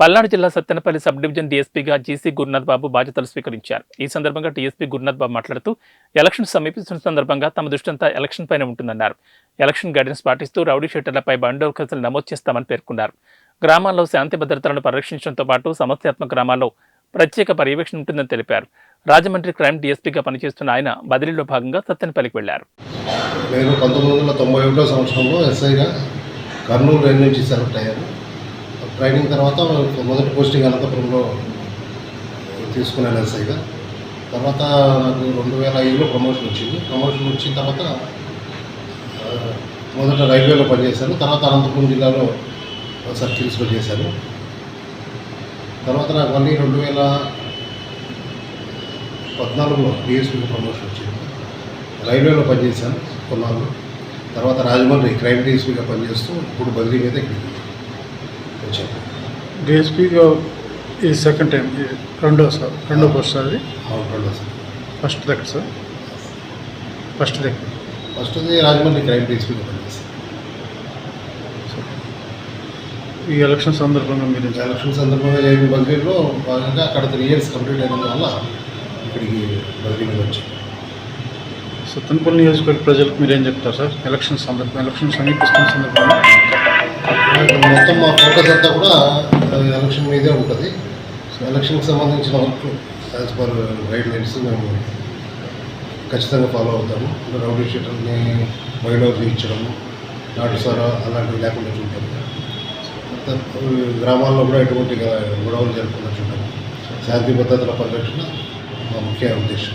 పల్నాడు జిల్లా Sattenapalli sub division డీఎస్పీగా GC Gurunath Babu బాధ్యతలు స్వీకరించారు. ఈ సందర్భంగా డీఎస్పీ గురునాథ్ బాబు మాట్లాడుతూ ఎలక్షన్ సమీపిస్తున్న సందర్భంగా తమ దృష్టంతా ఎలక్షన్ పైన ఉంటుందన్నారు. ఎలక్షన్ గైడెన్స్ పాటిస్తూ రౌడీ షీటర్లపై బండోర్ కేసులు నమోదు చేస్తామని పేర్కొన్నారు. గ్రామాల్లో శాంతి భద్రతలను పరిరక్షించడంతో పాటు సమస్యాత్మక గ్రామాల్లో ప్రత్యేక పర్యవేక్షణ ఉంటుందని తెలిపారు. రాజమండ్రి క్రైమ్ డీఎస్పీగా పనిచేస్తున్న ఆయన బదిలీలో భాగంగా సత్తెనపల్లికి వెళ్ళారు. నేను పంతొమ్మిది వందల తొంభై ఒకటో సంవత్సరంలో ఎస్ఐగా కర్నూలు రైలు నుంచి సెలెక్ట్ అయ్యాను. ట్రైనింగ్ తర్వాత మొదటి పోస్టింగ్ అనంతపురంలో తీసుకున్నాను ఎస్ఐగా తర్వాత నాకు రెండు వేల ఐదులో ప్రమోషన్ వచ్చింది. ప్రమోషన్ వచ్చిన తర్వాత మొదట రైల్వేలో పనిచేశాను. తర్వాత అనంతపురం జిల్లాలో సర్కిల్స్లో చేశాను. తర్వాత నాకు మళ్ళీ రెండు వేల పద్నాలుగులో డిఎస్పీకి ప్రమోషన్ వచ్చింది. రైల్వేలో పనిచేశాను కొన్నాళ్ళు. తర్వాత రాజమండ్రి క్రైమ్ డిఎస్పీగా పనిచేస్తూ ఇప్పుడు బదిలీ మీద ఇక్కడికి వచ్చాను డిఎస్పీగా ఈ సెకండ్ టైం రెండో సార్ రెండో పోస్ట్ సార్ అవును రెండో సార్. ఫస్ట్ దగ్గర సార్. ఫస్ట్ దగ్గర. ఫస్ట్ది రాజమండ్రి క్రైమ్ డిఎస్పీగా పనిచేస్తాను ఈ ఎలక్షన్ సందర్భంగా మీరు ఎలక్షన్ సందర్భంగా జరిగిన బదిలీలో భాగంగా అక్కడ త్రీ ఇయర్స్ కంప్లీట్ అయిన వల్ల ఇక్కడికి బదిలీ మీద వచ్చాను సత్తనపల్లి నియోజకవర్గ ప్రజలకు మీరు ఏం చెప్తారు సార్? ఎలక్షన్ సందర్భం ఎలక్షన్ సమీపిస్తున్న సందర్భంగా? మొత్తం మా ఫోకస్ అంతా కూడా ఎలక్షన్ మీదే ఉంటుంది. ఎలక్షన్కి సంబంధించిన work as per guidelines మేము ఖచ్చితంగా ఫాలో అవుతాము. రౌడీ షీటర్ని మైలో తీయించడము నాటు సారా అలాంటివి లేకుండా చూడటం గ్రామాల్లో కూడా ఎటువంటి గొడవలు జరగకుండా చూడటం శాంతి భద్రతల పరిరక్షణ మా ముఖ్య ఉద్దేశం.